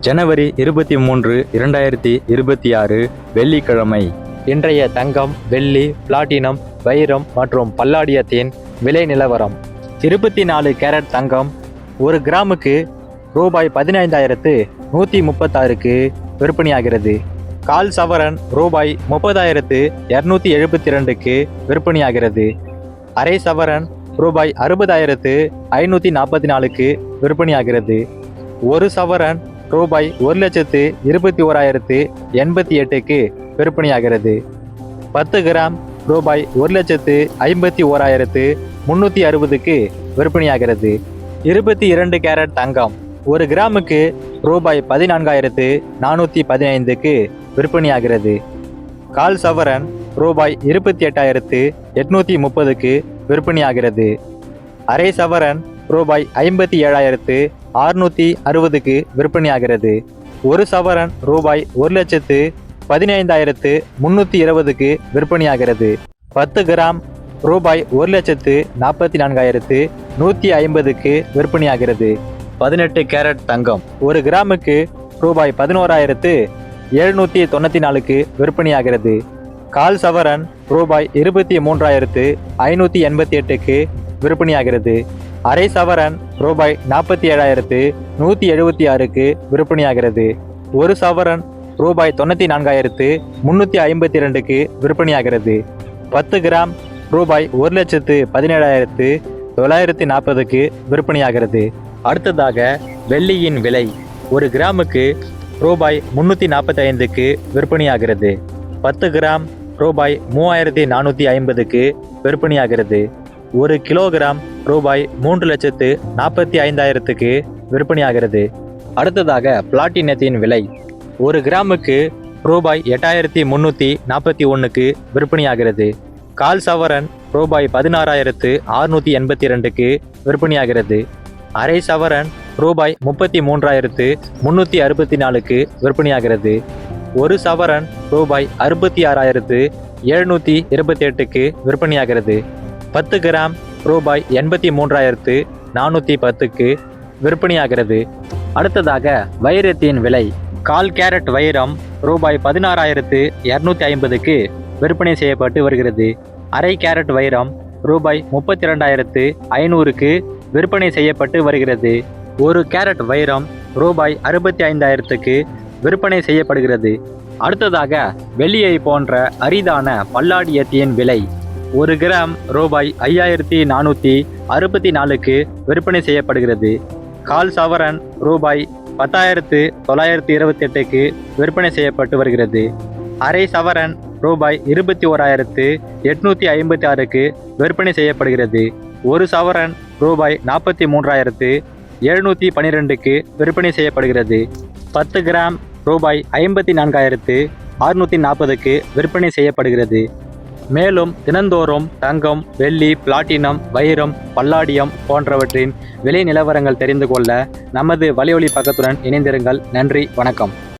ஜனவரி இருபத்தி மூன்று இரண்டாயிரத்தி இருபத்தி ஆறு வெள்ளிக்கிழமை. இன்றைய தங்கம் வெள்ளி பிளாட்டினம் வைரம் மற்றும் பல்லாடியத்தின் விலை நிலவரம். இருபத்தி நாலு கேரட் தங்கம் ஒரு கிராமுக்கு ரூபாய் பதினைந்தாயிரத்து நூற்றி முப்பத்தாறுக்கு விற்பனையாகிறது. கால் சவரன் ரூபாய் முப்பதாயிரத்து இரநூத்தி எழுபத்தி ரெண்டுக்கு விற்பனையாகிறது. அரை சவரன் ரூபாய் அறுபதாயிரத்து ஐநூற்றி நாற்பத்தி நாலுக்கு விற்பனையாகிறது. ஒரு சவரன் ரூபாய் ஒரு லட்சத்து இருபத்தி ஓராயிரத்து எண்பத்தி எட்டுக்கு விற்பனையாகிறது. பத்து கிராம் ரூபாய் ஒரு லட்சத்து ஐம்பத்தி ஓராயிரத்து முந்நூற்றி அறுபதுக்கு விற்பனையாகிறது. இருபத்தி இரண்டு கேரட் தங்கம் ஒரு கிராமுக்கு ரூபாய் பதினான்காயிரத்து நானூற்றி பதினைந்துக்கு விற்பனையாகிறது. கால் சவரன் ரூபாய் இருபத்தி எட்டாயிரத்து எட்நூற்றி முப்பதுக்கு விற்பனையாகிறது. அரை சவரன் ரூபாய் ஐம்பத்தி ஏழாயிரத்து அறுநூற்றி அறுபதுக்கு விற்பனையாகிறது. ஒரு சவரன் ரூபாய் ஒரு லட்சத்து பதினைந்தாயிரத்து முன்னூற்றி இருபதுக்கு விற்பனையாகிறது. பத்து கிராம் ரூபாய் ஒரு லட்சத்து நாற்பத்தி நான்காயிரத்து நூற்றி ஐம்பதுக்கு விற்பனையாகிறது. பதினெட்டு கேரட் தங்கம். ஒரு கிராமுக்கு ரூபாய் பதினோராயிரத்து எழுநூற்றி தொண்ணூற்றி நாலுக்கு விற்பனையாகிறது. கால் சவரன் ரூபாய் இருபத்தி மூன்றாயிரத்து ஐநூற்றி எண்பத்தி எட்டுக்கு விற்பனையாகிறது. அரை சவரன் ரூபாய் நாற்பத்தி ஏழாயிரத்து நூற்றி எழுபத்தி ஆறுக்கு விற்பனையாகிறது. ஒரு சவரன் ரூபாய் தொண்ணூற்றி நான்காயிரத்து முந்நூற்றி ஐம்பத்தி ரெண்டுக்கு விற்பனையாகிறது. பத்து கிராம் ரூபாய் ஒரு லட்சத்து பதினேழாயிரத்து தொள்ளாயிரத்தி நாற்பதுக்கு விற்பனையாகிறது. அடுத்ததாக வெள்ளியின் விலை ஒரு கிராமுக்கு ரூபாய் முந்நூற்றி நாற்பத்தி ஐந்துக்கு விற்பனையாகிறது. பத்து கிராம் ரூபாய் மூவாயிரத்தி நானூற்றி ஐம்பதுக்கு விற்பனையாகிறது. ஒரு கிலோகிராம் ரூபாய் மூன்று லட்சத்து நாற்பத்தி ஐந்தாயிரத்துக்கு விற்பனையாகிறது. அடுத்ததாக பிளாட்டினத்தின் விலை. ஒரு கிராமுக்கு ரூபாய் எட்டாயிரத்தி முந்நூற்றி நாற்பத்தி ஒன்றுக்கு விற்பனையாகிறது. கால் சவரன் ரூபாய் பதினாறாயிரத்து அறுநூற்றி எண்பத்தி ரெண்டுக்கு விற்பனையாகிறது. அரை சவரன் ரூபாய் முப்பத்தி மூன்றாயிரத்து முந்நூற்றி அறுபத்தி நாலுக்கு விற்பனையாகிறது. ஒரு சவரன் ரூபாய் அறுபத்தி ஆறாயிரத்து எழுநூற்றி இருபத்தி எட்டுக்கு விற்பனையாகிறது. பத்து கிராம் ரூபாய் எண்பத்தி மூன்றாயிரத்து நானூற்றி பத்துக்கு விற்பனையாகிறது. அடுத்ததாக வைரத்தின் விலை கால் கேரட் வைரம் ரூபாய் பதினாறாயிரத்து இரநூத்தி ஐம்பதுக்கு விற்பனை செய்யப்பட்டு வருகிறது. அரை கேரட் வைரம் ரூபாய் முப்பத்தி ரெண்டாயிரத்து ஐநூறுக்கு விற்பனை செய்யப்பட்டு வருகிறது. ஒரு கேரட் வைரம் ரூபாய் அறுபத்தி ஐந்தாயிரத்துக்கு விற்பனை செய்யப்படுகிறது. அடுத்ததாக வெள்ளியை போன்ற அரிதான பல்லாடியத்தியின் விலை ஒரு கிராம் ரூபாய் ஐயாயிரத்தி நானூற்றி அறுபத்தி நாலுக்கு விற்பனை செய்யப்படுகிறது. கால் சவரன் ரூபாய் பத்தாயிரத்து தொள்ளாயிரத்தி இருபத்தி எட்டுக்கு விற்பனை செய்யப்பட்டு வருகிறது. அரை சவரன் ரூபாய் இருபத்தி ஓராயிரத்து எட்நூற்றி ஐம்பத்தி ஆறுக்கு விற்பனை செய்யப்படுகிறது. ஒரு சவரன் ரூபாய் நாற்பத்தி மூன்றாயிரத்து எழுநூற்றி பன்னிரெண்டுக்கு விற்பனை செய்யப்படுகிறது. பத்து கிராம் ரூபாய் ஐம்பத்தி நான்காயிரத்து அறுநூற்றி நாற்பதுக்கு விற்பனை செய்யப்படுகிறது. மேலும் தினந்தோறும் தங்கம் வெள்ளி பிளாட்டினம் வைரம் பல்லாடியம் போன்றவற்றின் விலை நிலவரங்கள் தெரிந்து கொள்ள நமது வலையொலி பக்கத்துடன் இணைந்திருங்கள். நன்றி வணக்கம்.